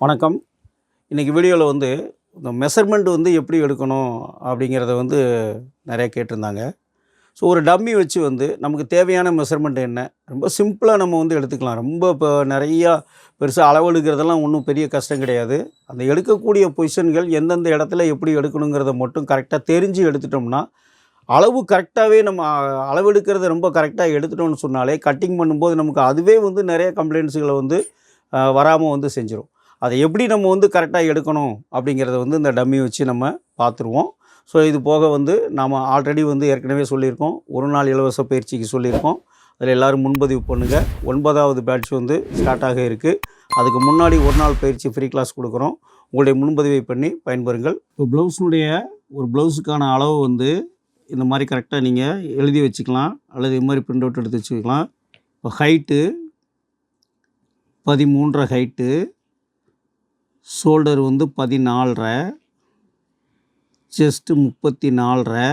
வணக்கம். இன்றைக்கி வீடியோவில் வந்து இந்த மெஷர்மெண்ட் வந்து எப்படி எடுக்கணும் அப்படிங்கிறத வந்து நிறைய கேட்டிருந்தாங்க. ஸோ ஒரு டம்மி வச்சு வந்து நமக்கு தேவையான மெஷர்மெண்ட் என்ன? ரொம்ப சிம்பிளாக நம்ம வந்து எடுத்துக்கலாம். ரொம்ப இப்போ நிறையா பெருசாக அளவு எடுக்கிறதெல்லாம் ஒன்றும் பெரிய கஷ்டம் கிடையாது. அந்த எடுக்கக்கூடிய பொசிஷன்கள் எந்தெந்த இடத்துல எப்படி எடுக்கணுங்கிறத மட்டும் கரெக்டாக தெரிஞ்சு எடுத்துட்டோம்னா அளவு கரெக்டாகவே நம்ம அளவு எடுக்கிறத ரொம்ப கரெக்டாக எடுத்துட்டோம்னு சொன்னாலே கட்டிங் பண்ணும்போது நமக்கு அதுவே வந்து நிறைய கம்ப்ளைண்ட்ஸுகளை வந்து வராமல் வந்து செஞ்சிடும் அதை எப்படி நம்ம வந்து கரெக்டாக எடுக்கணும் அப்படிங்கிறத வந்து இந்த டம்மி வச்சு நம்ம பார்த்துருவோம். ஸோ இது போக வந்து நாம் ஆல்ரெடி வந்து ஏற்கனவே சொல்லியிருக்கோம். ஒரு நாள் இலவச பயிற்சிக்கு சொல்லியிருக்கோம். அதில் எல்லோரும் முன்பதிவு பண்ணுங்கள் ஒன்பதாவது பேட்ச் வந்து ஸ்டார்ட் ஆக இருக்குது அதுக்கு முன்னாடி ஒரு நாள் பயிற்சி ஃப்ரீ கிளாஸ் கொடுக்குறோம். உங்களுடைய முன்பதிவை பண்ணி பயன்பெறுங்கள். இப்போ ப்ளவுஸினுடைய ஒரு ப்ளவுஸுக்கான அளவு வந்து இந்த மாதிரி கரெக்டாக நீங்கள் எழுதி வச்சுக்கலாம். அல்லது இது மாதிரி பிரிண்ட் அவுட் எடுத்து வச்சுக்கலாம். இப்போ ஹைட்டு பதிமூன்றரை ஹைட்டு ஷோல்டர் வந்து பதினாலரை செஸ்ட்டு முப்பத்தி நாலரை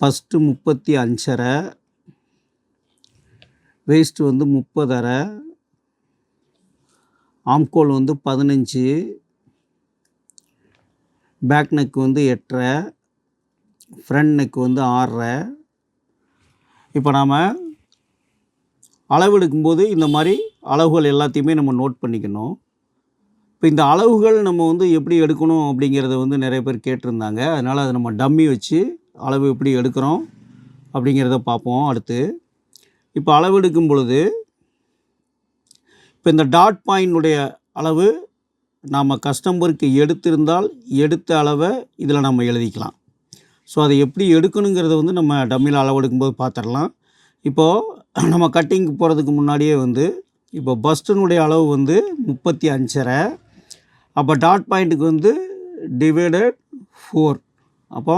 பஸ்ட்டு முப்பத்தி அஞ்சரை வேஸ்ட்டு வந்து முப்பதரை ஆம்கோல் வந்து பதினஞ்சு பேக் நெக் வந்து எட்டரை ஃப்ரண்ட் நெக் வந்து ஆறரை. இப்போ நாம் அளவெடுக்கும்போது இந்த மாதிரி அளவுகள் எல்லாத்தையுமே நம்ம நோட் பண்ணிக்கணும். இப்போ இந்த அளவுகள் நம்ம வந்து எப்படி எடுக்கணும் அப்படிங்கிறத வந்து நிறைய பேர் கேட்டிருந்தாங்க. அதனால் அதை நம்ம டம்மி வச்சு அளவு எப்படி எடுக்கிறோம் அப்படிங்கிறத பார்ப்போம் அடுத்து. இப்போ அளவு எடுக்கும் பொழுது இப்போ இந்த டாட் பாயிண்டுடைய அளவு நாம் கஸ்டமருக்கு எடுத்திருந்தால் எடுத்த அளவை இதில் நம்ம எழுதிக்கலாம். ஸோ அதை எப்படி எடுக்கணுங்கிறத வந்து நம்ம டம்மியில் அளவு எடுக்கும்போது பார்த்துடலாம். இப்போது நம்ம கட்டிங் போகிறதுக்கு முன்னாடியே வந்து இப்போ பஸ்டனுடைய அளவு வந்து முப்பத்தி அஞ்சரை. அப்போ டாட் பாயிண்ட்டுக்கு வந்து டிவைடட் ஃபோர் அப்போ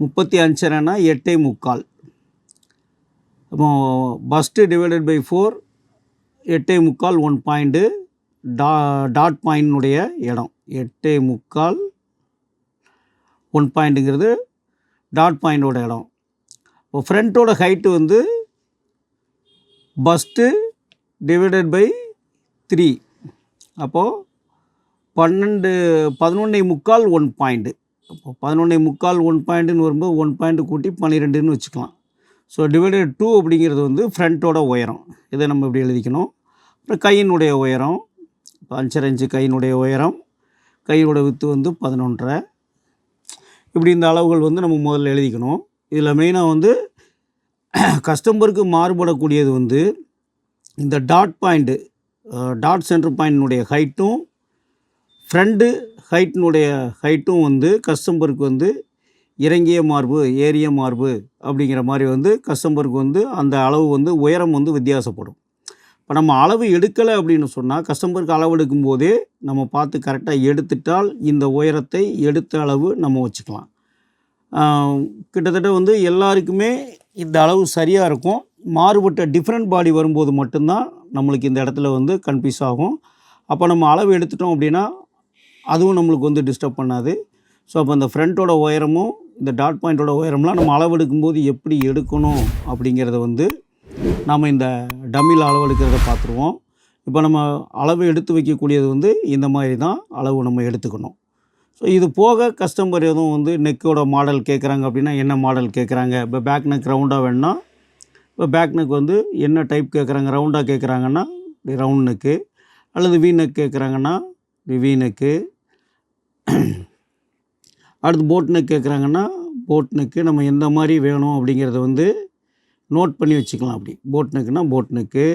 முப்பத்தி அஞ்சரைனா எட்டே முக்கால். அப்போ பஸ்ட்டு டிவைடட் பை ஃபோர் எட்டே முக்கால் ஒன் பாயிண்ட்டு டா டாட் பாயிண்டினுடைய இடம். எட்டே முக்கால் ஒன் பாயிண்ட்டுங்கிறது டாட் பாயிண்டோட இடம். இப்போ ஃப்ரண்ட்டோட ஹைட்டு வந்து பஸ்ட்டு டிவைடட் பை த்ரீ அப்போது பன்னெண்டு பதினொன்னே முக்கால் ஒன் பாயிண்ட்டு அப்போ பதினொன்னே முக்கால் ஒன் பாயிண்ட்டுன்னு வரும்போது ஒன் பாயிண்ட் கூட்டி பன்னிரெண்டுன்னு வச்சுக்கலாம். ஸோ டிவைடட் டூ அப்படிங்கிறது வந்து ஃப்ரண்ட்டோட உயரம். இதை நம்ம இப்படி எழுதிக்கணும். அப்புறம் கையினுடைய உயரம் இப்போ அஞ்சரை அஞ்சு கையினுடைய உயரம். கையோட வித்து வந்து பதினொன்றரை. இப்படி இந்த அளவுகள் வந்து நம்ம முதல்ல எழுதிக்கணும். இதில் மெயினாக வந்து கஸ்டமருக்கு மாறுபடக்கூடியது வந்து இந்த டாட் பாயிண்ட்டு டாட் சென்டர் பாயிண்டினுடைய ஹைட்டும் ஃப்ரண்ட்டு ஹைட்டினுடைய ஹைட்டும் வந்து கஸ்டம்பருக்கு வந்து இறங்கிய மார்பு ஏரிய மார்பு அப்படிங்கிற மாதிரி வந்து கஸ்டமருக்கு வந்து அந்த அளவு வந்து உயரம் வந்து வித்தியாசப்படும். இப்போ நம்ம அளவு எடுக்கலை அப்படின்னு சொன்னால் கஸ்டமருக்கு அளவு எடுக்கும்போதே நம்ம பார்த்து கரெக்டாக எடுத்துட்டால் இந்த உயரத்தை எடுத்த அளவு நம்ம வச்சுக்கலாம். கிட்டத்தட்ட வந்து எல்லாருக்குமே இந்த அளவு சரியாக இருக்கும். மாறுபட்ட டிஃப்ரெண்ட் பாடி வரும்போது மட்டும்தான் நம்மளுக்கு இந்த இடத்துல வந்து கன்ஃபியூஸ் ஆகும். அப்போ நம்ம அளவு எடுத்துட்டோம் அப்படின்னா அதுவும் நம்மளுக்கு வந்து டிஸ்டர்ப் பண்ணாது. ஸோ அப்போ இந்த ஃப்ரண்ட்டோட உயரமும் இந்த டாட் பாயிண்ட்டோட உயரம்லாம் நம்ம அளவெடுக்கும்போது எப்படி எடுக்கணும் அப்படிங்கிறத வந்து நாம் இந்த டம்மியில் அளவெடுக்கிறத பார்த்துருவோம். இப்போ நம்ம அளவு எடுத்து வைக்கக்கூடியது வந்து இந்த மாதிரி தான் அளவு நம்ம எடுத்துக்கணும். ஸோ இது போக கஸ்டமர் எதுவும் வந்து நெக்கோட மாடல் கேட்குறாங்க அப்படின்னா என்ன மாடல் கேட்குறாங்க இப்போ பேக் நெக் ரவுண்டாக வேணும்னா இப்போ பேக் நெக் வந்து என்ன டைப் கேட்குறாங்க ரவுண்டாக கேட்குறாங்கன்னா ரவுண்ட் நெக்கு அல்லது வி நெக் கேட்குறாங்கன்னா வி அடுத்து போட் நெக் கேட்குறாங்கன்னா போட் நெக்கு நம்ம எந்த மாதிரி வேணும் அப்படிங்கிறத வந்து நோட் பண்ணி வச்சுக்கலாம் அப்படி. போட் நெக்குனா போட் நெக்கு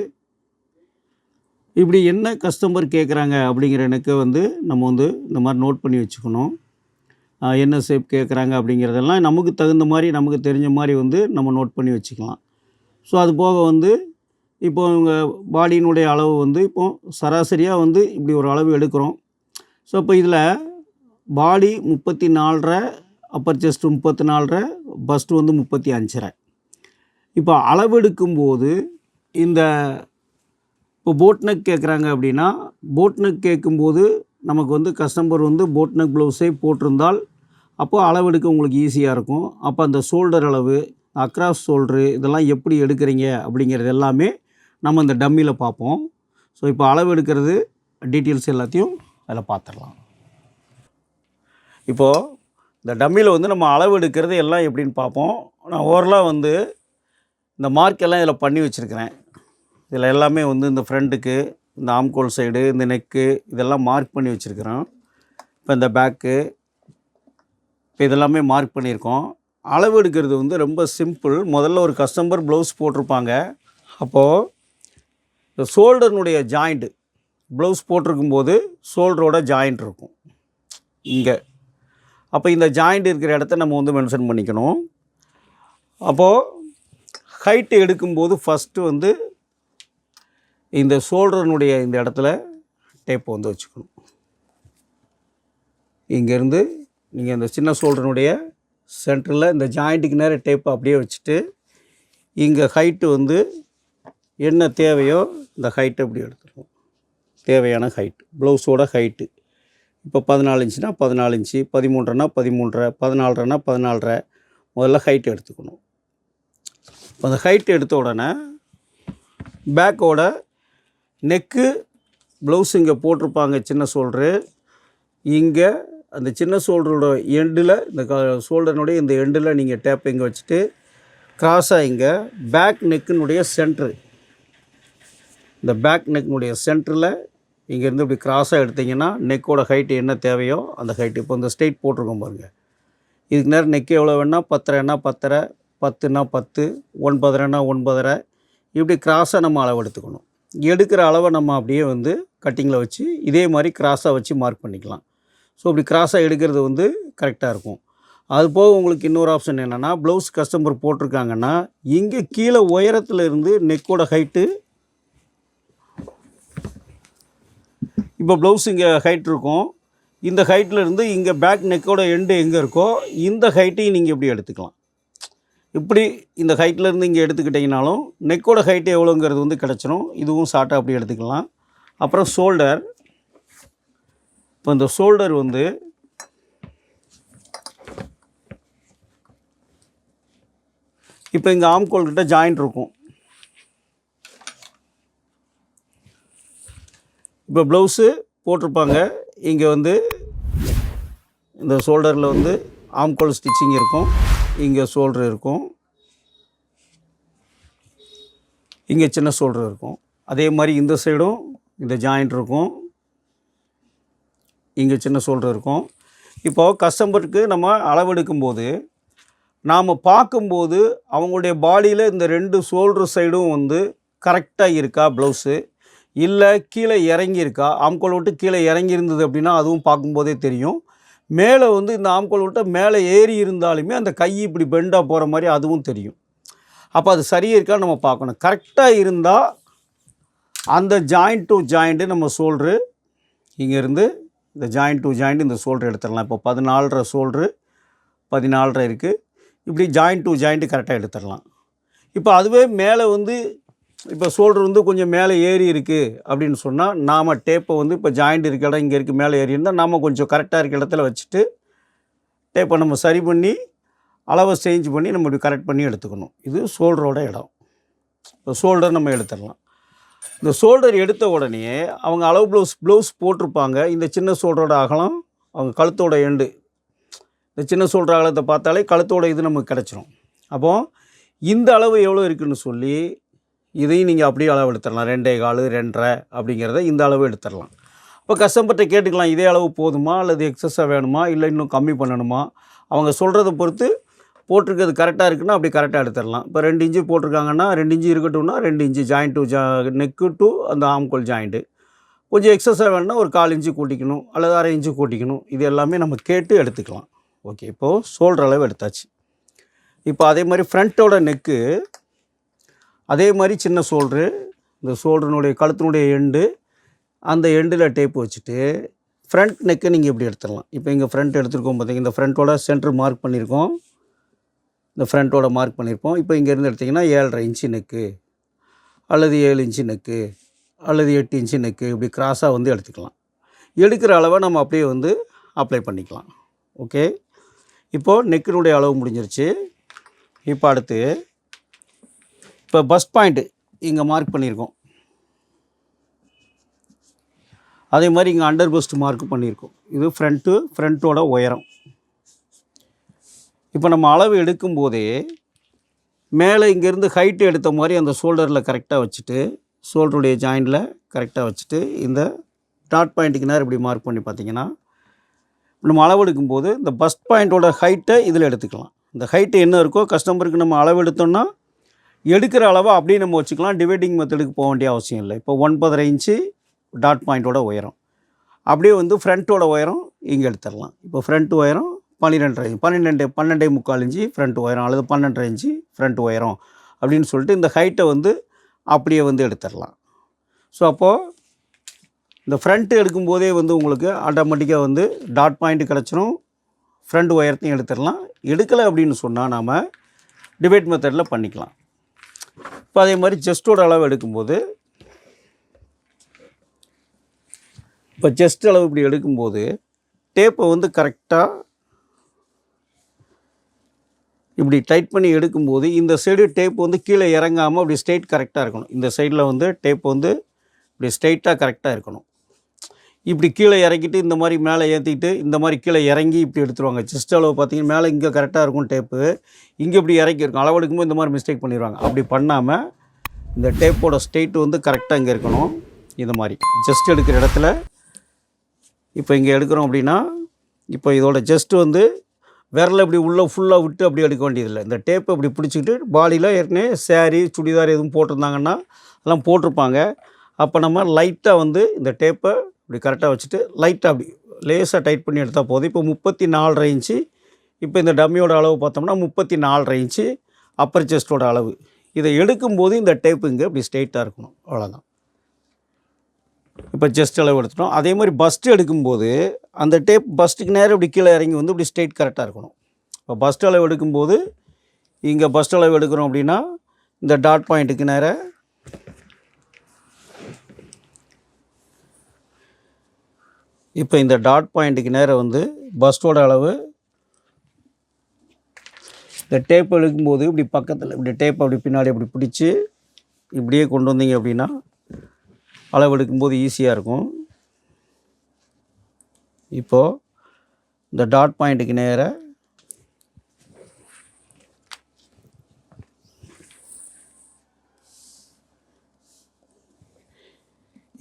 இப்படி என்ன கஸ்டமர் கேட்குறாங்க அப்படிங்கிறனுக்கு வந்து நம்ம வந்து இந்த மாதிரி நோட் பண்ணி வச்சுக்கணும். என்ன ஷேப் கேட்குறாங்க அப்படிங்கிறதெல்லாம் நமக்கு தகுந்த மாதிரி நமக்கு தெரிஞ்ச மாதிரி வந்து நம்ம நோட் பண்ணி வச்சுக்கலாம். ஸோ அது போக வந்து இப்போ இவங்க பாடியினுடைய அளவு வந்து இப்போ சராசரியாக வந்து இப்படி ஒரு அளவு எடுக்கிறோம். ஸோ இப்போ இதில் பாடி முப்பத்தி நாலரை அப்பர் செஸ்ட் முப்பத்தி நாலரை பஸ்ட்டு வந்து முப்பத்தி அஞ்சரை. இப்போ அளவெடுக்கும்போது இந்த இப்போ போட்னக் கேட்குறாங்க அப்படின்னா போட்னக் கேட்கும்போது நமக்கு வந்து கஸ்டமர் வந்து போட்னக் ப்ளவுஸே போட்டிருந்தால் அப்போ அளவெடுக்க உங்களுக்கு ஈஸியாக இருக்கும். அப்போ அந்த ஷோல்டர் அளவு அக்ராஸ் ஷோல்டரு இதெல்லாம் எப்படி எடுக்கிறீங்க அப்படிங்கிறது எல்லாமே நம்ம இந்த டம்மியில் பார்ப்போம். ஸோ இப்போ அளவு எடுக்கிறது டீட்டெயில்ஸ் எல்லாத்தையும் அதில் பார்த்துடலாம். இப்போது இந்த டம்மியில் வந்து நம்ம அளவு எடுக்கிறது எல்லாம் எப்படின்னு பார்ப்போம். நான் ஓரலாக வந்து இந்த மார்க் எல்லாம் இதில் பண்ணி வச்சுருக்கிறேன். இதில் எல்லாமே வந்து இந்த ஃப்ரண்ட்டுக்கு இந்த ஆம்கோல் சைடு இந்த நெக்கு இதெல்லாம் மார்க் பண்ணி வச்சுருக்கிறோம் இப்போ இந்த பேக்கு இப்போ இதெல்லாமே மார்க் பண்ணியிருக்கோம். அளவு எடுக்கிறது வந்து ரொம்ப சிம்பிள் முதல்ல ஒரு கஸ்டமர் ப்ளவுஸ் போட்டிருப்பாங்க. அப்போது இந்த ஷோல்டர்னுடைய ஜாயிண்ட்டு ப்ளவுஸ் போட்டிருக்கும்போது ஷோல்டரோட ஜாயிண்ட் இருக்கும். இங்கே. அப்போ இந்த ஜாயிண்ட் இருக்கிற இடத்த நம்ம வந்து மென்ஷன் பண்ணிக்கணும். அப்போது ஹைட்டு எடுக்கும்போது ஃபஸ்ட்டு வந்து இந்த ஷோல்டர்னுடைய இந்த இடத்துல டேப் வந்து வச்சுக்கணும். இங்கேருந்து நீங்கள் இந்த சின்ன ஷோல்டர்னுடைய சென்டரில் இந்த ஜாயிண்ட்டுக்கு நேரம் டேப்பை அப்படியே வச்சுட்டு இங்கே ஹைட்டு வந்து என்ன தேவையோ இந்த ஹைட்டை அப்படி எடுத்துருவோம். தேவையான ஹைட் ப்ளவுஸோட ஹைட்டு இப்போ பதினாலு இன்ச்சுனா பதினாலு இன்ச்சு பதிமூன்றரைனா பதிமூன்றரை பதினாலரைனா பதினாலரை முதல்ல ஹைட் எடுத்துக்கணும். இப்போ அந்த ஹைட் எடுத்த உடனே பேக்கோட நெக்கு ப்ளவுஸ் இங்கே போட்டிருப்பாங்க சின்ன ஷோல்ட்ரு இங்கே அந்த சின்ன ஷோல்டரோட எண்டில் இந்த க ஷோல்டர்னுடைய இந்த எண்டில் நீங்கள் டேப் இங்கே வச்சுட்டு கிராஸாக இங்கே பேக் நெக்கினுடைய சென்ட்ரு இந்த பேக் நெக்னுடைய சென்டரில் இங்கேருந்து இப்படி கிராஸாக எடுத்தீங்கன்னா நெக்கோட ஹைட்டு என்ன தேவையோ அந்த ஹைட்டு இப்போ இந்த ஸ்ட்ரெயிட் போட்டிருக்கோம் பாருங்கள் இதுக்கு நேரம் நெக் எவ்வளோ வேணால் பத்தரைன்னா பத்தரை பத்துனா பத்து ஒன்பதரைனா ஒன்பதரை. இப்படி கிராஸாக நம்ம அளவு எடுத்துக்கணும். எடுக்கிற அளவை நம்ம அப்படியே வந்து கட்டிங்கில் வச்சு இதே மாதிரி கிராஸாக வச்சு மார்க் பண்ணிக்கலாம். ஸோ இப்படி கிராஸாக எடுக்கிறது வந்து கரெக்டாக இருக்கும். அது போக உங்களுக்கு இன்னொரு ஆப்ஷன் என்னென்னா ப்ளவுஸ் கஸ்டமர் போட்டிருக்காங்கன்னா இங்கே கீழே உயரத்தில் இருந்து நெக்கோட ஹைட்டு இப்போ ப்ளவுஸ் இங்கே ஹைட் இருக்கும். இந்த ஹைட்டில் இருந்து இங்கே பேக் நெக்கோட எண்டு எங்கே இருக்கோ இந்த ஹைட்டையும் நீங்கள் இப்படி எடுத்துக்கலாம். இப்படி இந்த ஹைட்டில் இருந்து இங்கே எடுத்துக்கிட்டிங்கனாலும் நெக்கோட ஹைட்டு எவ்வளோங்கிறது வந்து கிடச்சிரும். இதுவும் ஷார்ட்டாக அப்படி எடுத்துக்கலாம். அப்புறம் ஷோல்டர் இப்போ இந்த ஷோல்டர் வந்து இப்போ இங்கே ஆம்கோல் கிட்ட ஜாயிண்ட் இருக்கும். இப்போ ப்ளவுஸு போட்டிருப்பாங்க. இங்கே வந்து இந்த ஷோல்டரில் வந்து ஆம்கோல் ஸ்டிச்சிங் இருக்கும். இங்கே ஷோல்டர் இருக்கும். இங்கே சின்ன ஷோல்டர் இருக்கும். அதே மாதிரி இந்த சைடும் இந்த ஜாயிண்ட் இருக்கும். இங்கே சின்ன ஷோல்டர் இருக்கும். இப்போது கஸ்டமருக்கு நம்ம அளவெடுக்கும்போது நாம் பார்க்கும்போது அவங்களுடைய பாடியில் இந்த ரெண்டு ஷோல்டர் சைடும் வந்து கரெக்டாக இருக்கா ப்ளவுஸு? இல்லை கீழே இறங்கியிருக்கா? ஆம்கோல் விட்டு கீழே இறங்கி இருந்தது அப்படின்னா அதுவும் பார்க்கும்போதே தெரியும். மேலே வந்து இந்த ஆம்கோல் விட்டு மேலே ஏறி இருந்தாலுமே அந்த கை இப்படி பெண்டாக போகிற மாதிரி அதுவும் தெரியும். அப்போ அது சரியாக இருக்கா நம்ம பார்க்கணும். கரெக்டாக இருந்தால் அந்த ஜாயிண்ட் டு ஜாயிண்ட்டு நம்ம சோல்ட்ரு இங்கேருந்து இந்த ஜாயிண்ட் டு ஜாயிண்ட் இந்த சோல்ட்ரு எடுத்துடலாம். இப்போ பதினாலரை சோல்ட்ரு பதினாலரை இருக்குது இப்படி ஜாயிண்ட் டு ஜாயிண்ட்டு கரெக்டாக எடுத்துடலாம். இப்போ அதுவே மேலே வந்து இப்போ ஷோல்டர் வந்து கொஞ்சம் மேலே ஏறி இருக்குது அப்படின்னு சொன்னால் நாம் டேப்பை வந்து இப்போ ஜாயிண்ட் இருக்க இடம் இங்கே இருக்குது மேலே ஏறி இருந்தால் நாம் கொஞ்சம் கரெக்டாக இருக்க இடத்துல வச்சுட்டு டேப்பை நம்ம சரி பண்ணி அளவை சேஞ்ச் பண்ணி நம்ம இப்படி கரெக்ட் பண்ணி எடுத்துக்கணும். இது ஷோல்டரோட இடம். இப்போ ஷோல்டர் நம்ம எடுத்துடலாம். இந்த ஷோல்டர் எடுத்த உடனே அவங்க அளவு ப்ளவுஸ் ப்ளவுஸ் போட்டிருப்பாங்க. இந்த சின்ன ஷோல்டரோட அகலம் அவங்க கழுத்தோட எண்டு இந்த சின்ன ஷோல்டர் அகலத்தை பார்த்தாலே கழுத்தோட இது நமக்கு கிடச்சிரும். அப்போது இந்த அளவு எவ்வளோ இருக்குதுன்னு சொல்லி இதையும் நீங்கள் அப்படியே அளவு எடுத்துடலாம் ரெண்டே கால் ரெண்டரை அப்படிங்கிறத இந்த அளவு எடுத்துடலாம். இப்போ கஸ்டமர்கிட்ட கேட்டுக்கலாம் இதே அளவு போதுமா அல்லது எக்ஸஸாக வேணுமா? இல்லை இன்னும் கம்மி பண்ணணுமா? அவங்க சொல்கிறத பொறுத்து போட்டிருக்கிறது கரெக்டாக இருக்குன்னா அப்படி கரெக்டாக எடுத்துடலாம். இப்போ ரெண்டு இன்ச்சு போட்டிருக்காங்கன்னா ரெண்டு இன்ச்சு இருக்கட்டும்னா ரெண்டு இன்ச்சு ஜாயிண்ட் டு ஜா நெக்கு டு அந்த ஆம்கோல் ஜாயிண்ட்டு கொஞ்சம் எக்ஸஸாக வேணும்னா ஒரு கால் இன்ச்சு கூட்டிக்கணும் அல்லது அரை இன்ச்சு கூட்டிக்கணும். இது எல்லாமே நம்ம கேட்டு எடுத்துக்கலாம். ஓகே இப்போது ஷோல்டர் அளவு எடுத்தாச்சு. இப்போ அதே மாதிரி ஃப்ரண்ட்டோட நெக்கு அதே மாதிரி சின்ன சோல்ட்ரு இந்த சோல்டருனுடைய கழுத்தினுடைய எண்டு அந்த எண்டில் டேப் வச்சுட்டு ஃப்ரண்ட் நெக்கை நீங்கள் இப்படி எடுத்துடலாம். இப்போ இங்கே ஃப்ரண்ட் எடுத்துருக்கோம் பார்த்தீங்கன்னா இந்த ஃப்ரண்ட்டோட சென்டர் மார்க் பண்ணியிருக்கோம். இந்த ஃப்ரண்ட்டோட மார்க் பண்ணியிருப்போம். இப்போ இங்கேருந்து எடுத்திங்கன்னா ஏழரை இன்ச்சு நெக்கு அல்லது ஏழு இன்ச்சு நெக்கு அல்லது எட்டு இன்ச்சு நெக்கு இப்படி கிராஸாக வந்து எடுத்துக்கலாம். எடுக்கிற அளவை நம்ம அப்படியே வந்து அப்ளை பண்ணிக்கலாம். ஓகே? இப்போது நெக்கினுடைய அளவு முடிஞ்சிருச்சு. இப்போ அடுத்து இப்போ பஸ் பாயிண்ட்டு இங்கே மார்க் பண்ணியிருக்கோம். அதே மாதிரி இங்கே அண்டர் பஸ்ட் மார்க் பண்ணியிருக்கோம். இது ஃப்ரண்ட்டு ஃப்ரண்ட்டோட உயரம். இப்போ நம்ம அளவு எடுக்கும்போதே மேலே இங்கேருந்து ஹைட்டு எடுத்த மாதிரி அந்த ஷோல்டரில் கரெக்டாக வச்சுட்டு ஷோல்டருடைய ஜாயிண்டில் கரெக்டாக வச்சுட்டு இந்த டாட் பாயிண்ட்டுக்கு நேரம் இப்படி மார்க் பண்ணி பார்த்தீங்கன்னா நம்ம அளவு எடுக்கும்போது இந்த பஸ்ட் பாயிண்ட்டோட ஹைட்டை இதில் எடுத்துக்கலாம். இந்த ஹைட்டு என்ன இருக்கோ கஸ்டமருக்கு நம்ம அளவு எடுத்தோம்னா எடுக்கிற அளவு அப்படியே நம்ம வச்சுக்கலாம். டிவைடிங் மெத்தடுக்கு போக வேண்டிய அவசியம் இல்லை. இப்போ ஒன்பதரை இன்ச்சு டாட் பாயிண்ட்டோட உயரம். அப்படியே வந்து ஃப்ரண்ட்டோட உயரம் இங்கே எடுத்துடலாம். இப்போ ஃப்ரண்ட் உயரம் பன்னிரெண்டரை பன்னிரெண்டு பன்னெண்டே முக்கால் இன்ச்சு ஃப்ரண்ட் உயரம் அல்லது பன்னெண்டரை இன்ச்சு ஃப்ரண்ட் உயரம் அப்படின்னு சொல்லிட்டு இந்த ஹைட்டை வந்து அப்படியே வந்து எடுத்துடலாம். ஸோ அப்போது இந்த ஃப்ரண்ட்டு எடுக்கும்போதே வந்து உங்களுக்கு ஆட்டோமேட்டிக்காக வந்து டாட் பாயிண்ட் கிடச்சிரும். ஃப்ரண்ட் ஒயரத்தையும் எடுத்துடலாம். எடுக்கலை அப்படின்னு சொன்னால் நாம் டிபேட் மெத்தடில் பண்ணிக்கலாம். இப்போ அதே மாதிரி செஸ்ட்டோட அளவு எடுக்கும்போது இப்போ செஸ்ட் அளவு இப்படி எடுக்கும்போது டேப்பை வந்து கரெக்டாக இப்படி டைட் பண்ணி எடுக்கும்போது இந்த சைடு டேப் வந்து கீழே இறங்காமல் அப்படி ஸ்ட்ரெயிட் கரெக்டாக இருக்கணும். இந்த சைடில் வந்து டேப் வந்து இப்படி ஸ்ட்ரெயிட்டாக கரெக்டாக இருக்கணும். இப்படி கீழே இறக்கிட்டு இந்த மாதிரி மேலே ஏற்றிக்கிட்டு இந்த மாதிரி கீழே இறங்கி இப்படி எடுத்துருவாங்க. செஸ்ட் அளவு பார்த்தீங்கன்னா மேலே இங்கே கரெக்டாக இருக்கும் டேப்பு இங்கே இப்படி இறக்கி இருக்கும் அளவெடுக்கும்போது இந்த மாதிரி மிஸ்டேக் பண்ணிடுவாங்க அப்படி பண்ணாமல் இந்த டேப்போட ஸ்ட்ரெயிட் வந்து கரெக்டாக இங்கே இருக்கணும். இந்த மாதிரி. ஜஸ்ட் எடுக்கிற இடத்துல இப்போ இங்கே எடுக்கிறோம் அப்படின்னா இப்போ இதோட ஜஸ்ட் வந்து விரல இப்படி உள்ளே ஃபுல்லாக விட்டு அப்படி எடுக்க வேண்டியதில்லை. இந்த டேப்பை இப்படி பிடிச்சிக்கிட்டு பாடியில் ஏற்கனவே சேரீ சுடிதார் எதுவும் போட்டிருந்தாங்கன்னா அதெல்லாம் போட்டிருப்பாங்க. அப்போ நம்ம லைட்டாக வந்து இந்த டேப்பை இப்படி கரெக்டாக வச்சுட்டு லைட்டாக அப்படி லேசாக டைட் பண்ணி எடுத்தால் போதும். இப்போ முப்பத்தி நாலரை இன்ச்சு இப்போ இந்த டம்மியோட அளவு பார்த்தோம்னா முப்பத்தி நாலரை இன்ச்சு அப்பர் செஸ்ட்டோட அளவு. இதை எடுக்கும்போது இந்த டேப்பு இங்கே இப்படி ஸ்ட்ரெயிட்டாக இருக்கணும். அவ்வளோதான் இப்போ செஸ்ட் அளவு எடுத்துட்டோம். அதே மாதிரி பஸ்ட்டு எடுக்கும்போது அந்த டேப் பஸ்ட்டுக்கு நேரம் இப்படி கீழே இறங்கி வந்து இப்படி ஸ்ட்ரெயிட் கரெக்டாக இருக்கணும். இப்போ பஸ்ட் அளவு எடுக்கும்போது இங்கே பஸ்ட் அளவு எடுக்கிறோம் அப்படின்னா இந்த டாட் பாயிண்ட்டுக்கு நேராக இப்போ இந்த டாட் பாயிண்ட்டுக்கு நேரம் வந்து பஸ்டோட அளவு இந்த டேப் எடுக்கும்போது இப்படி பக்கத்தில் இப்படி டேப் அப்படி பின்னாடி அப்படி பிடிச்சி இப்படியே கொண்டு வந்தீங்க அப்படின்னா அளவு எடுக்கும்போது ஈஸியாக இருக்கும். இப்போது இந்த டாட் பாயிண்ட்டுக்கு நேராக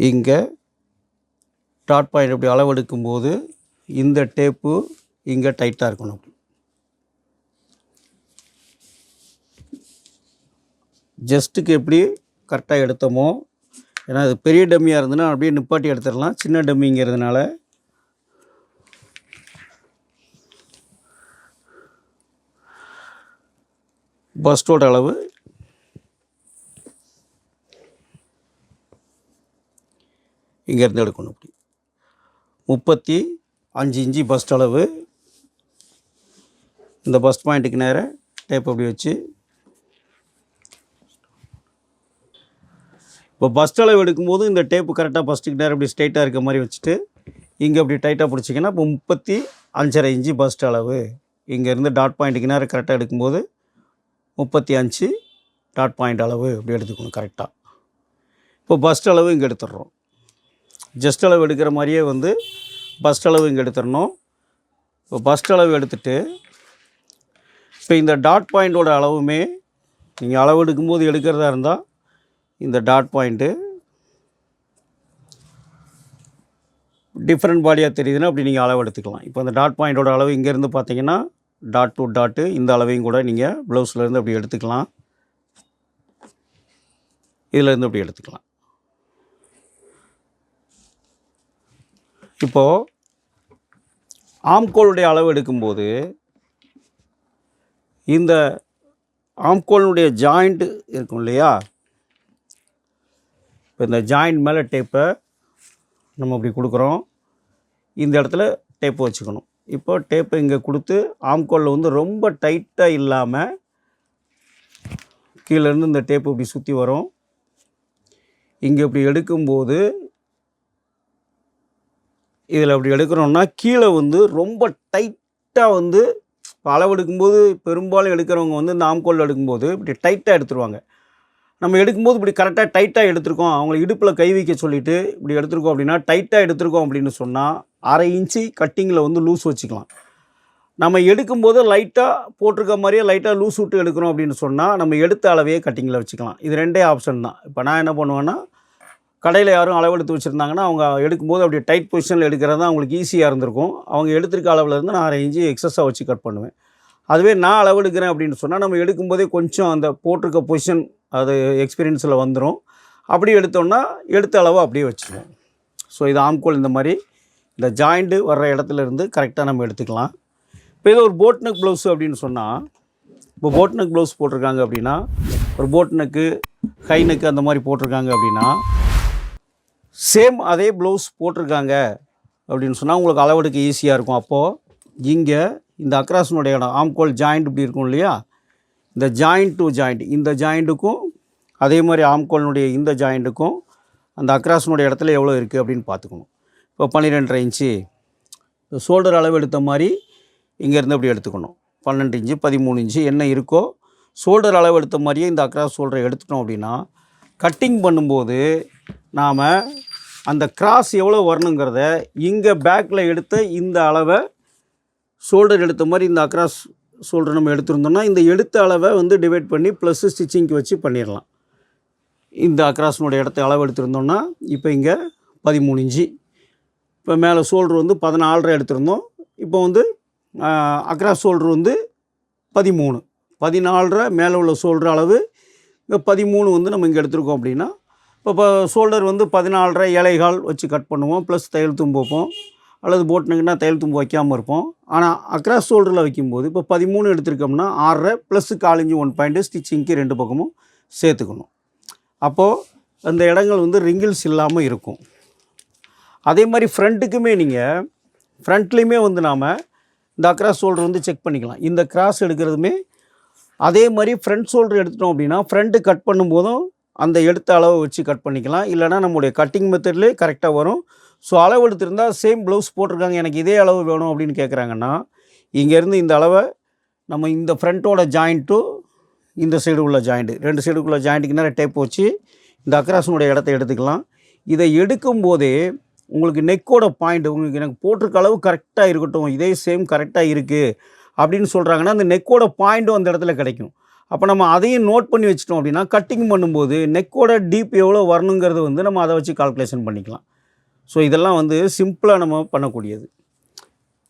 இங்கே டாட் பாயிண்ட் இப்படி அளவெடுக்கும்போது இந்த டேப்பு இங்கே டைட்டாக இருக்கணும். அப்படி ஜஸ்ட்டுக்கு எப்படி கரெக்டாக எடுத்தோமோ ஏன்னா அது பெரிய டம்மியாக இருந்ததுன்னா அப்படியே நிப்பாட்டி எடுத்துடலாம். சின்ன டம்மிங்கிறதுனால. பஸ்டோட அளவு. இங்கேருந்து எடுக்கணும் அப்படி முப்பத்தி அஞ்சு இஞ்சி பஸ்ட் அளவு. இந்த பஸ்ட் பாயிண்ட்டுக்கு நேராக டேப் அப்படி வச்சு. இப்போ பஸ்ட் அளவு எடுக்கும்போது இந்த டேப்பு கரெக்டாக ஃபஸ்ட்டுக்கு நேரம் இப்படி ஸ்ட்ரைட்டாக இருக்க மாதிரி வச்சுட்டு இங்கே அப்படி டைட்டாக பிடிச்சிங்கன்னா இப்போ முப்பத்தி அஞ்சரை இஞ்சி பஸ்ட் அளவு. இங்கேருந்து டாட் பாயிண்ட்டுக்கு நேரம் கரெக்டாக எடுக்கும்போது முப்பத்தி அஞ்சு டாட் பாயிண்ட் அளவு. அப்படி எடுத்துக்கணும் கரெக்டாக இப்போ பஸ்ட் அளவு இங்கே எடுத்துடுறோம். ஜஸ்ட் அளவு எடுக்கிற மாதிரியே வந்து பஸ்ட் அளவு இங்கே எடுத்துடணும். இப்போ பஸ்ட் அளவு எடுத்துட்டு இப்போ இந்த டாட் பாயிண்ட்டோட அளவுமே நீங்கள் அளவு எடுக்கும்போது எடுக்கிறதா இருந்தால் இந்த டாட் பாயிண்ட்டு டிஃப்ரெண்ட் பாடியாக தெரியுதுன்னா அப்படி நீங்கள் அளவு எடுத்துக்கலாம். இப்போ அந்த டாட் பாயிண்ட்டோட அளவு இங்கேருந்து பார்த்தீங்கன்னா டாட் டு டாட்டு இந்த அளவையும் கூட நீங்கள் ப்ளவுஸ்லேருந்து அப்படி எடுத்துக்கலாம். இதிலேருந்து அப்படி எடுத்துக்கலாம். இப்போது ஆம்கோளுடைய அளவு எடுக்கும்போது இந்த ஆம்கோலினுடைய ஜாயிண்ட்டு இருக்கும் இல்லையா? இப்போ இந்த ஜாயிண்ட் மேலே டேப்பை நம்ம இப்படி கொடுக்குறோம். இந்த இடத்துல டேப் வச்சுக்கணும். இப்போ டேப்பை இங்கே கொடுத்து ஆம்கோலில் வந்து ரொம்ப டைட்டாக இல்லாமல் கீழேருந்து இந்த டேப்பு இப்படி சுற்றி வரும். இங்கே இப்படி எடுக்கும்போது இதில் அப்படி எடுக்கிறோம்னா கீழே வந்து ரொம்ப டைட்டாக வந்து அளவு எடுக்கும்போது பெரும்பாலும் எடுக்கிறவங்க வந்து இந்த ஆம்கோல் எடுக்கும்போது இப்படி டைட்டாக எடுத்துருவாங்க. நம்ம எடுக்கும்போது இப்படி கரெக்டாக டைட்டாக எடுத்திருக்கோம். அவங்களை இடுப்பில் கை வைக்க சொல்லிவிட்டு இப்படி எடுத்திருக்கோம் அப்படின்னா டைட்டாக எடுத்திருக்கோம் அப்படின்னு சொன்னால் அரை இன்ச்சு கட்டிங்கில் வந்து லூஸ் வச்சுக்கலாம். நம்ம எடுக்கும்போது லைட்டாக போட்டிருக்க மாதிரியே லைட்டாக லூஸ் விட்டு எடுக்கிறோம் அப்படின்னு சொன்னால் நம்ம எடுத்த அளவையே கட்டிங்கில் வச்சுக்கலாம். இது ரெண்டே ஆப்ஷன் தான். இப்போ நான் என்ன பண்ணுவேன்னா கடையில் யாரும் அளவெடுத்து வச்சுருந்தாங்கன்னா அவங்க எடுக்கும்போது அப்படி டைட் பொசிஷனில் எடுக்கிறது தான் அவங்களுக்கு ஈஸியாக இருந்திருக்கும். அவங்க எடுத்திருக்க அளவில் இருந்து நான் அரை இன்ச்சு எக்ஸஸாக வச்சு கட் பண்ணுவேன். அதுவே நான் அளவெடுக்கிறேன் அப்படின்னு சொன்னால் நம்ம எடுக்கும்போதே கொஞ்சம் அந்த போட்டிருக்க பொசிஷன் அது எக்ஸ்பீரியன்ஸில் வந்துடும் அப்படி எடுத்தோம்னா எடுத்த அளவு அப்படியே வச்சுருவோம். ஸோ இது ஆம்கோல் இந்த மாதிரி இந்த ஜாயிண்ட்டு வர்ற இடத்துல இருந்து கரெக்டாக நம்ம எடுத்துக்கலாம். இப்போ இது ஒரு போட் நெக் ப்ளவுஸ் அப்படின்னு சொன்னால் இப்போ போட் நெக் ப்ளவுஸ் போட்டிருக்காங்க அப்படின்னா ஒரு போட் நெக்கு ஹை நெக்கு அந்த மாதிரி போட்டிருக்காங்க அப்படின்னா சேம் அதே ப்ளவுஸ் போட்டிருக்காங்க அப்படின்னு சொன்னால் உங்களுக்கு அளவெடுக்க ஈஸியாக இருக்கும். அப்போது இங்கே இந்த அக்ராஸினுடைய இடம் ஆம்கோல் ஜாயிண்ட் இப்படி இருக்கும் இல்லையா? இந்த ஜாயிண்ட் டு ஜாயிண்ட் இந்த ஜாயிண்ட்டுக்கும் அதே மாதிரி ஆம்கோலினுடைய இந்த ஜாயிண்ட்டுக்கும் அந்த அக்ராஸினுடைய இடத்துல எவ்வளோ இருக்குது அப்படின்னு பார்த்துக்கணும். இப்போ பன்னிரெண்டரை இன்ச்சு. ஷோல்டர் அளவு எடுத்த மாதிரி இங்கேருந்து அப்படி எடுத்துக்கணும். பன்னெண்டு இன்ச்சு பதிமூணு இன்ச்சு என்ன இருக்கோ ஷோல்டர் அளவு எடுத்த மாதிரியே இந்த அக்ராஸ் ஷோல்டரை எடுத்துட்டோம் அப்படின்னா கட்டிங் பண்ணும்போது நாம் அந்த கிராஸ் எவ்வளோ வரணுங்கிறத இங்கே பேக்கில் எடுத்த இந்த அளவை ஷோல்டர் எடுத்த மாதிரி இந்த அக்ராஸ் ஷோல்டர் நம்ம எடுத்திருந்தோம்னா இந்த எடுத்த அளவை வந்து டிவைட் பண்ணி ப்ளஸ் ஸ்டிச்சிங்க்கு வச்சு பண்ணிடலாம். இந்த அக்ராஸினுடைய இடத்த அளவு எடுத்திருந்தோம்னா இப்போ இங்கே பதிமூணு இன்ச்சு. இப்போ மேலே ஷோல்டர் வந்து பதினாலரை எடுத்திருந்தோம். இப்போ வந்து அக்ராஸ் ஷோல்டர் வந்து பதிமூணு. பதினாலரை மேலே உள்ள ஷோல்டர் அளவு இங்கே பதிமூணு வந்து நம்ம இங்கே எடுத்திருக்கோம் அப்படின்னா இப்போ இப்போ ஷோல்டர் வந்து பதினாலரை ஏழைகால் வச்சு கட் பண்ணுவோம் ப்ளஸ் தையல் தும்பு வைப்போம் அல்லது போட்டுனுக்குன்னா தையல் தும்பு வைக்காமல் இருப்போம். ஆனால் அக்ராஸ் ஷோல்டரில் வைக்கும்போது இப்போ பதிமூணு எடுத்திருக்கோம்னா ஆறரை ப்ளஸ்ஸு காலிஞ்சு ஒன் பாயிண்ட்டு ஸ்டிச்சிங்க்கு ரெண்டு பக்கமும் சேர்த்துக்கணும். அப்போது அந்த இடங்கள் வந்து ரிங்கிள்ஸ் இல்லாமல் இருக்கும். அதே மாதிரி ஃப்ரண்ட்டுக்குமே நீங்கள் ஃப்ரண்ட்லேயுமே வந்து நாம் இந்த அக்ராஸ் ஷோல்டர் வந்து செக் பண்ணிக்கலாம். இந்த கிராஸ் எடுக்கிறதுமே அதே மாதிரி ஃப்ரண்ட் ஷோல்டர் எடுத்துட்டோம் அப்படின்னா ஃப்ரண்ட்டு கட் பண்ணும்போதும் அந்த எடுத்த அளவை வச்சு கட் பண்ணிக்கலாம். இல்லைனா நம்முடைய கட்டிங் மெத்தட்லேயே கரெக்டாக வரும். ஸோ அளவு எடுத்திருந்தால் சேம் ப்ளவுஸ் போட்டிருக்காங்க. எனக்கு இதே அளவு வேணும் அப்படின்னு கேட்குறாங்கன்னா இங்கேருந்து இந்த அளவை நம்ம இந்த ஃப்ரண்ட்டோட ஜாயிண்ட்டு இந்த சைடு உள்ள ஜாயிண்ட்டு ரெண்டு சைடுக்குள்ள ஜாயிண்ட்டுக்கு நேரம் டேப் வச்சு இந்த அக்ராசனுடைய இடத்த எடுத்துக்கலாம். இதை எடுக்கும்போதே உங்களுக்கு நெக்கோட பாயிண்ட் உங்களுக்கு எனக்கு போட்டிருக்க அளவு கரெக்டாக இருக்கட்டும். இதே சேம் கரெக்டாக இருக்குது அப்படின்னு சொல்கிறாங்கன்னா அந்த நெக்கோட பாயிண்ட்டும் அந்த இடத்துல கிடைக்கும். அப்போ நம்ம அதையும் நோட் பண்ணி வச்சிட்டோம் அப்படின்னா கட்டிங் பண்ணும்போது நெக்கோட டீப் எவ்வளோ வரணுங்கிறது வந்து நம்ம அதை வச்சு கால்குலேஷன் பண்ணிக்கலாம். ஸோ இதெல்லாம் வந்து சிம்பிளாக நம்ம பண்ணக்கூடியது.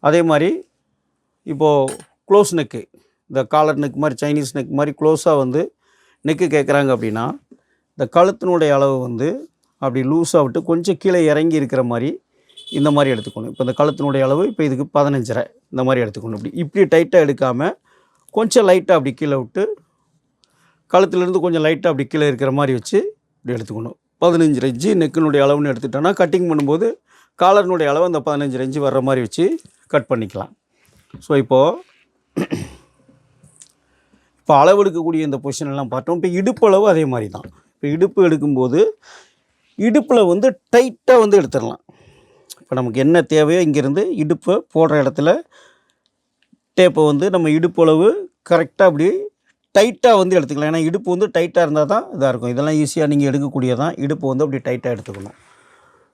அதே மாதிரி இப்போது க்ளோஸ் நெக்கு இந்த காலர் நெக் மாதிரி சைனீஸ் நெக் மாதிரி க்ளோஸாக வந்து நெக்கு கேட்குறாங்க அப்படின்னா இந்த கழுத்தினுடைய அளவு வந்து அப்படி லூஸாக விட்டு கொஞ்சம் கீழே இறங்கி இருக்கிற மாதிரி இந்த மாதிரி எடுத்துக்கணும். இப்போ இந்த கழுத்தினுடைய அளவு இப்போ இதுக்கு பதினஞ்சரை இந்த மாதிரி எடுத்துக்கணும். இப்படி இப்படி டைட்டாக எடுக்காமல் கொஞ்சம் லைட்டாக அப்படி கீழே விட்டு கழுத்துலேருந்து கொஞ்சம் லைட்டாக அப்படி கீழே இருக்கிற மாதிரி வச்சு இப்படி எடுத்துக்கணும். பதினஞ்சு ரெஞ்சு நெக்கினுடைய அளவுன்னு எடுத்துட்டோன்னா கட்டிங் பண்ணும்போது காலர்னுடைய அளவு அந்த பதினஞ்சு ரெஞ்சு வர்ற மாதிரி வச்சு கட் பண்ணிக்கலாம். ஸோ இப்போது இப்போ அளவு எடுக்கக்கூடிய இந்த பொசிஷன் எல்லாம் பார்த்தோம். இப்போ இடுப்பு அளவு அதே மாதிரி தான். இப்போ இடுப்பு எடுக்கும்போது இடுப்பில் வந்து டைட்டாக வந்து எடுத்துடலாம். இப்போ நமக்கு என்ன தேவையோ இங்கேருந்து இடுப்பை போடுற இடத்துல டேப்பை வந்து நம்ம இடுப்பு அளவு கரெக்டாக அப்படி டைட்டாக வந்து எடுத்துக்கலாம். ஏன்னா இடுப்பு வந்து டைட்டாக இருந்தால் தான் இதாக இருக்கும். இதெல்லாம் ஈஸியாக நீங்கள் எடுக்கக்கூடியதான். இடுப்பு வந்து அப்படி டைட்டாக எடுத்துக்கணும்.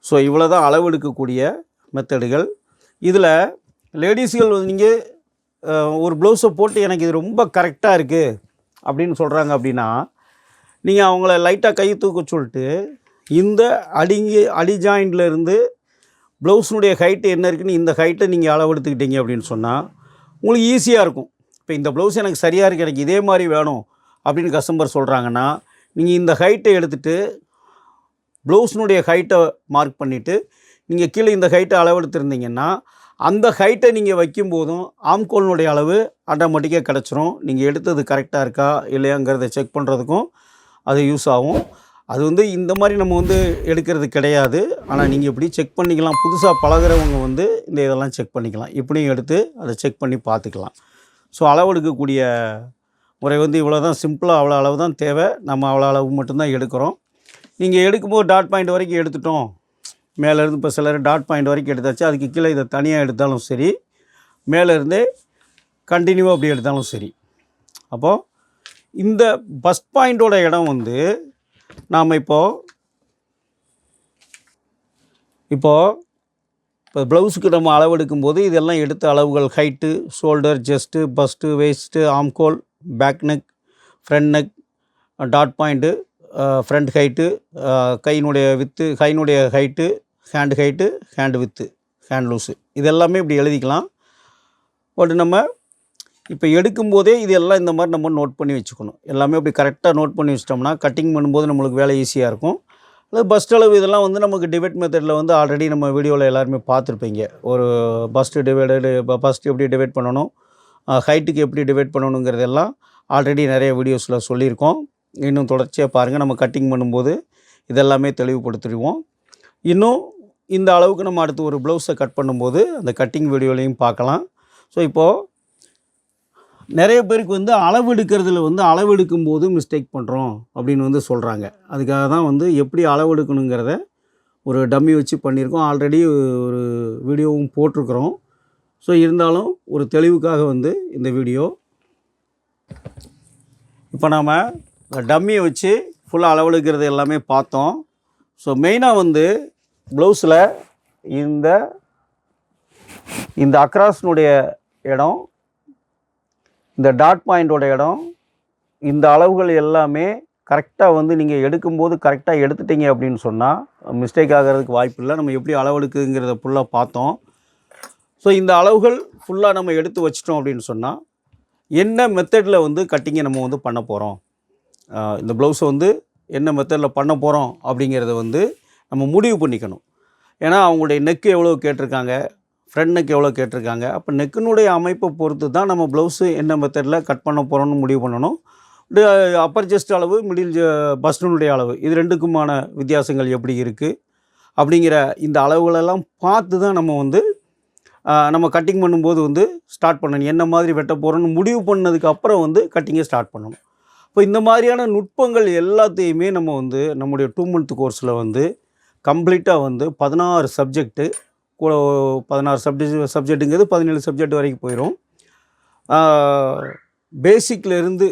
ஸோ இவ்வளோ தான் அளவு எடுக்கக்கூடிய மெத்தடுகள் இதில் லேடிஸ்கள் வந்து நீங்கள் ஒரு ப்ளவுஸை போட்டு எனக்கு இது ரொம்ப கரெக்டாக இருக்குது அப்படின்னு சொல்கிறாங்க அப்படின்னா நீங்கள் அவங்கள லைட்டாக கை தூக்க சொல்லிட்டு இந்த அடிங்கி அடி ஜாயிண்ட்லேருந்து ப்ளவுஸினுடைய ஹைட்டு என்ன இருக்குன்னு இந்த ஹைட்டை நீங்கள் அளவு எடுத்துக்கிட்டீங்க அப்படின்னு சொன்னால் உங்களுக்கு ஈஸியாக இருக்கும். இப்போ இந்த ப்ளவுஸ் எனக்கு சரியாக இருக்குது எனக்கு இதே மாதிரி வேணும் அப்படின்னு கஸ்டமர் சொல்கிறாங்கன்னா நீங்கள் இந்த ஹைட்டை எடுத்துகிட்டு ப்ளவுஸினுடைய ஹைட்டை மார்க் பண்ணிவிட்டு நீங்கள் கீழே இந்த ஹைட்டை அளவெடுத்திருந்தீங்கன்னா அந்த ஹைட்டை நீங்கள் வைக்கும்போதும் ஆம்கோலினுடைய அளவு ஆட்டோமேட்டிக்காக கிடச்சிரும். நீங்கள் எடுத்தது கரெக்டாக இருக்கா இல்லையாங்கிறத செக் பண்ணுறதுக்கும் அது யூஸ் ஆகும். அது வந்து இந்த மாதிரி நம்ம வந்து எடுக்கிறது கிடையாது. ஆனால் நீங்கள் இப்படி செக் பண்ணிக்கலாம். புதுசாக பழகுறவங்க வந்து இந்த இதெல்லாம் செக் பண்ணிக்கலாம். இப்படியும் எடுத்து அதை செக் பண்ணி பார்த்துக்கலாம். ஸோ அளவு எடுக்கக்கூடிய முறை வந்து இவ்வளோ தான் சிம்பிளாக அவ்வளோ அளவு தான் தேவை. நம்ம அவ்வளோ அளவு மட்டும்தான் எடுக்கிறோம். நீங்கள் எடுக்கும்போது டாட் பாயிண்ட் வரைக்கும் எடுத்துட்டோம். மேலேருந்து இப்போ சிலர் டாட் பாயிண்ட் வரைக்கும் எடுத்தாச்சு. அதுக்கு கீழே இதை தனியாக எடுத்தாலும் சரி. மேலேருந்தே கண்டினியூவாக அப்படி எடுத்தாலும் சரி. அப்போது இந்த பஸ் பாயிண்டோட இடம் வந்து நாம் இப்போது இப்போது இப்போ ப்ளவுஸுக்கு நம்ம அளவெடுக்கும் போது இதெல்லாம் எடுத்த அளவுகள் height shoulder chest bust waist ஆம்கோல் back neck front neck dot point front height கையினுடைய width கையினுடைய height hand height hand width hand loose இதெல்லாமே இப்படி எழுதிக்கலாம். பட் நம்ம இப்போ எடுக்கும்போதே இது எல்லாம் இந்த மாதிரி நம்ம நோட் பண்ணி வச்சுக்கணும். எல்லாமே அப்படி கரெக்டாக நோட் பண்ணி வச்சிட்டோம்னா கட்டிங் பண்ணும்போது நம்மளுக்கு வேலை ஈஸியாக இருக்கும். அல்லது பஸ்ட் அளவு இதெல்லாம் வந்து நமக்கு டிவைட் மெத்தடில் வந்து ஆல்ரெடி நம்ம வீடியோவில் எல்லாருமே பார்த்துருப்பீங்க. ஒரு பஸ்ட்டு டிவைடடு ஃபஸ்ட்டு எப்படி டிவைட் பண்ணணும் ஹைட்டுக்கு எப்படி டிவைட் பண்ணணுங்கிறதெல்லாம் ஆல்ரெடி நிறைய வீடியோஸில் சொல்லியிருக்கோம். இன்னும் தொடர்ச்சியாக பாருங்கள் நம்ம கட்டிங் பண்ணும்போது இதெல்லாமே தெளிவுபடுத்திடுவோம். இன்னும் இந்த அளவுக்கு நம்ம அடுத்து ஒரு ப்ளவுஸை கட் பண்ணும்போது அந்த கட்டிங் வீடியோலையும் பார்க்கலாம். ஸோ இப்போது நிறைய பேருக்கு வந்து அளவெடுக்கிறதுல வந்து அளவெடுக்கும் போது மிஸ்டேக் பண்ணுறோம் அப்படின்னு வந்து சொல்கிறாங்க அதுக்காக தான் வந்து எப்படி அளவெடுக்கணுங்கிறத ஒரு டம்மி வச்சு பண்ணியிருக்கோம். ஆல்ரெடி ஒரு வீடியோவும் போட்டிருக்கிறோம். ஸோ இருந்தாலும் ஒரு தெளிவுக்காக வந்து இந்த வீடியோ. இப்போ நாம் டம்மியை வச்சு ஃபுல்லாக அளவெடுக்கிறது எல்லாமே பார்த்தோம். ஸோ மெயினாக வந்து ப்ளவுஸில் இந்த இந்த அக்ராஸ்னுடைய இடம் இந்த டாட் பாயிண்டோட இடம் இந்த அளவுகள் எல்லாமே கரெக்டாக வந்து நீங்கள் எடுக்கும்போது கரெக்டாக எடுத்துட்டீங்க அப்படின்னு சொன்னால் மிஸ்டேக் ஆகிறதுக்கு வாய்ப்பு இல்லை. நம்ம எப்படி அளவெடுக்குங்கிறத ஃபுல்லாக பார்த்தோம். ஸோ இந்த அளவுகள் ஃபுல்லாக நம்ம எடுத்து வச்சிட்டோம் அப்படின்னு சொன்னால் என்ன மெத்தடில் வந்து கட்டிங்கை நம்ம வந்து பண்ண போகிறோம் இந்த ப்ளவுஸை வந்து என்ன மெத்தடில் பண்ண போகிறோம் அப்படிங்கிறத வந்து நம்ம முடிவு பண்ணிக்கணும். ஏன்னா அவங்களுடைய நெக்கு எவ்வளோ கேட்டிருக்காங்க? ஃப்ரண்ட் நெக் எவ்வளோ கேட்டிருக்காங்க? அப்போ நெக்கினுடைய அமைப்பை பொறுத்து தான் நம்ம ப்ளவுஸு என்ன மெத்தடில் கட் பண்ண போகிறோம்னு முடிவு பண்ணணும். அப்பர் ஜெஸ்ட் அளவு மிடில் பஸ்டனுடைய அளவு. இது ரெண்டுக்குமான வித்தியாசங்கள் எப்படி இருக்குது அப்படிங்கிற இந்த அளவுகளெல்லாம் பார்த்து தான் நம்ம வந்து நம்ம கட்டிங் பண்ணும்போது வந்து ஸ்டார்ட் பண்ணணும். என்ன மாதிரி வெட்ட போகிறோன்னு முடிவு பண்ணதுக்கு அப்புறம் வந்து கட்டிங்கை ஸ்டார்ட் பண்ணணும். இப்போ இந்த மாதிரியான நுட்பங்கள் எல்லாத்தையுமே நம்ம வந்து நம்முடைய டூ மந்த் கோர்ஸில் வந்து கம்ப்ளீட்டாக வந்து பதினாறு சப்ஜெக்ட்டு கூட பதினாறு சப்ஜெக்ட் சப்ஜெக்ட்டுங்கிறது பதினேழு சப்ஜெக்ட் வரைக்கும் போயிடும் பேசிக்லேருந்து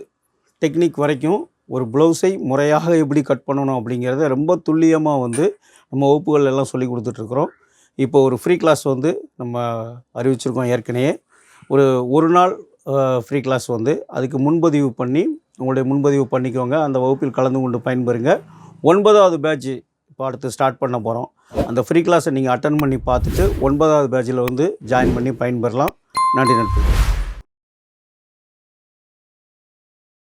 டெக்னிக் வரைக்கும் ஒரு ப்ளவுஸை முறையாக எப்படி கட் பண்ணணும் அப்படிங்கிறத ரொம்ப துல்லியமாக வந்து நம்ம வகுப்புகள் எல்லாம் சொல்லி கொடுத்துட்ருக்குறோம். இப்போ ஒரு ஃப்ரீ கிளாஸ் வந்து நம்ம அறிவிச்சிருக்கோம் ஏற்கனவே. ஒரு ஒரு நாள் ஃப்ரீ கிளாஸ் வந்து அதுக்கு முன்பதிவு பண்ணி உங்களுடைய முன்பதிவு பண்ணிக்கோங்க. அந்த வகுப்பில் கலந்து கொண்டு பயன்பெறுங்க. ஒன்பதாவது பேட்ச் இப்போ அடுத்து ஸ்டார்ட் பண்ண போகிறோம் அந்த ஃப்ரீ கிளாஸை நீங்கள் அட்டன் பண்ணி பார்த்துட்டு ஒன்பதாவது பேட்சில் வந்து ஜாயின் பண்ணி பயன்பெறலாம். நன்றி நன்றி